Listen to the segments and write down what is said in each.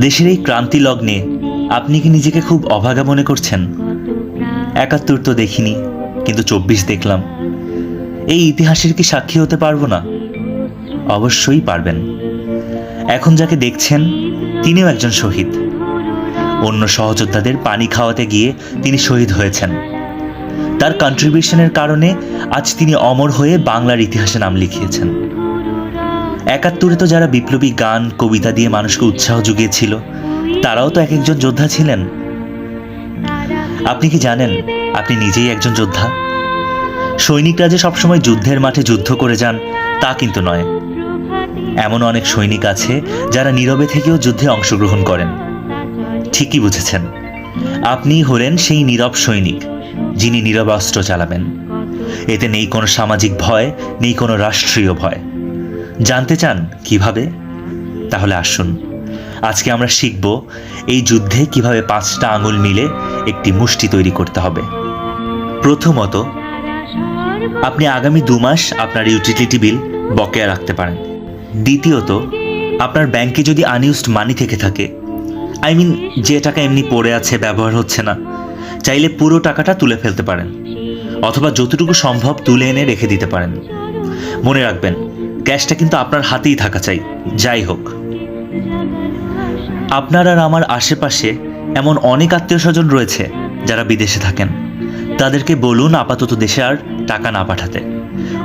দেশের এই ক্রান্তি লগ্নে আপনি কি নিজেকে খুব অভাগা মনে করছেন? একাত্তর তো দেখিনি, কিন্তু চব্বিশ দেখলাম। এই ইতিহাসের কি সাক্ষী হতে পারব না? অবশ্যই পারবেন। এখন যাকে দেখছেন, তিনিও একজন শহীদ। অন্য সহযোদ্ধাদের পানি খাওয়াতে গিয়ে তিনি শহীদ হয়েছেন। তার কন্ট্রিবিউশনের কারণে আজ তিনি অমর হয়ে বাংলার ইতিহাসে নাম লিখিয়েছেন। একাত্তরে তো যারা বিপ্লবী গান, কবিতা দিয়ে মানুষকে উৎসাহ জুগিয়েছিল, তারাও তো এক একজন যোদ্ধা ছিলেন। আপনি কি জানেন, আপনি নিজেই একজন যোদ্ধা? সৈনিকরা যে সবসময় যুদ্ধের মাঠে যুদ্ধ করে যান, তা কিন্তু নয়। এমন অনেক সৈনিক আছে, যারা নীরবে থেকেও যুদ্ধে অংশগ্রহণ করেন। ঠিকই বুঝেছেন। আপনি হলেন সেই নীরব সৈনিক, যিনি নীরব অস্ত্র চালাবেন। এতে নেই কোনো সামাজিক ভয়, নেই কোনো রাষ্ট্রীয় ভয়। জানতে চান কীভাবে? তাহলে আসুন। আজকে আমরা শিখব এই যুদ্ধে কীভাবে পাঁচটা আঙুল মিলে একটি মুষ্টি তৈরি করতে হবে। প্রথমত, আপনি আগামী দু মাস আপনার ইউটিলিটি বিল বকেয়া রাখতে পারেন। দ্বিতীয়ত, আপনার ব্যাংকে যদি আনইউজড মানি থেকে থাকে আই মিন যে টাকা এমনি পড়ে আছে, ব্যবহার হচ্ছে না, চাইলে পুরো টাকাটা তুলে ফেলতে পারেন, অথবা যতটুকু সম্ভব তুলে এনে রেখে দিতে পারেন। মনে রাখবেন ক্যাশটা কিন্তু আপনার হাতেই থাকা চাই। যাই হোক। আপনার আর আমার আশেপাশে এমন অনেক আত্মীয় স্বজন রয়েছে যারা বিদেশে থাকেন। তাদেরকে বলুন আপাতত দেশে আর টাকা না পাঠাতে।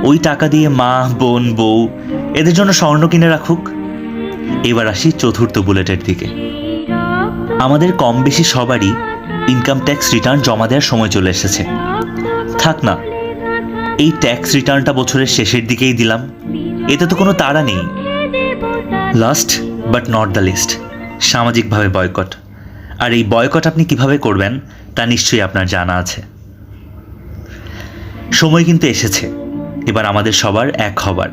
ওই টাকা দিয়ে মা, বোন, বউ এদের জন্য স্বর্ণ কিনে রাখুক। এবার আসি চতুর্থ বুলেটের দিকে। আমাদের কম বেশি সবারই ইনকাম ট্যাক্স রিটার্ন জমা দেওয়ার সময় চলে এসেছে। থাক না, এই ট্যাক্স রিটার্নটা বছরের শেষের দিকেই দিলাম। এতে তো কোনো তাড়া নেই। Last but not the least সামাজিকভাবে বয়কট আর এই বয়কট আপনি কীভাবে করবেন, তা নিশ্চয়ই আপনার জানা আছে। সময় কিন্তু এসেছে, এবার আমাদের সবার এক হবার।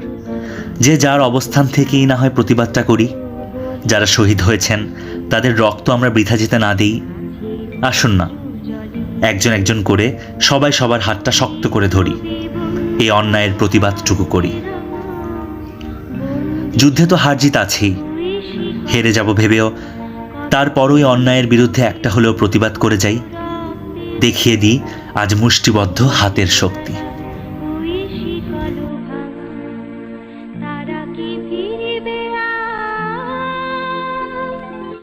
যে যার অবস্থান থেকেই না হয় প্রতিবাদটা করি, যারা শহীদ হয়েছেন, তাদের রক্ত আমরা বৃথা যেতে না দিই। আসুন না, একজন একজন করে সবাই সবার হাতটা শক্ত করে ধরি, এই অন্যায়ের প্রতিবাদটুকু করি। যুদ্ধে তো হার জিত আছেই হেরে যাব ভেবেও তারপরই অন্যায়ের বিরুদ্ধে একটা হলেও প্রতিবাদ করে যাই। দেখিয়ে দিই, আজ মুষ্টিবদ্ধ হাতের শক্তি।